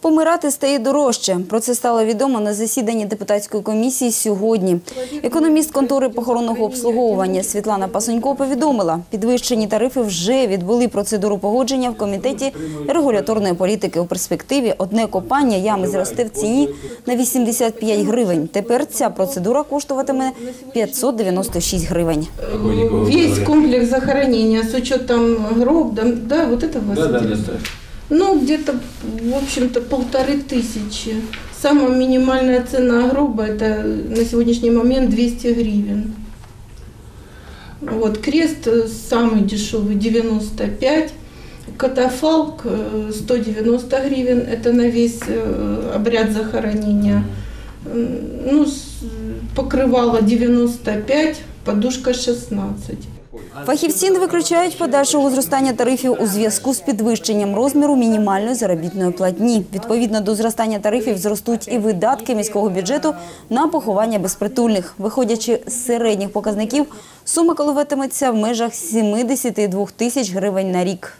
Помирати стає дорожче. Про це стало відомо на засіданні депутатської комісії сьогодні. Економіст контори похоронного обслуговування Світлана Пасонько повідомила, підвищені тарифи вже відбули процедуру погодження в комітеті регуляторної політики. У перспективі одне копання ями зросте в ціні на 85 гривень. Тепер ця процедура коштуватиме 596 гривень. Весь комплекс захоронения с учетом гроб, да, да, вот это вас Да, да, да. Ну, где-то, в общем-то, полторы тысячи. Самая минимальная цена гроба это на сегодняшний момент 200 гривен. Вот, крест э, самый дешевый 95, катафалк э, 190 гривен, это на весь э, обряд захоронения. Ну, покрывало 95, подушка 16. Фахівці не виключають подальшого зростання тарифів у зв'язку з підвищенням розміру мінімальної заробітної платні. Відповідно до зростання тарифів зростуть і видатки міського бюджету на поховання безпритульних. Виходячи з середніх показників, сума коливатиметься в межах 72 тисяч гривень на рік.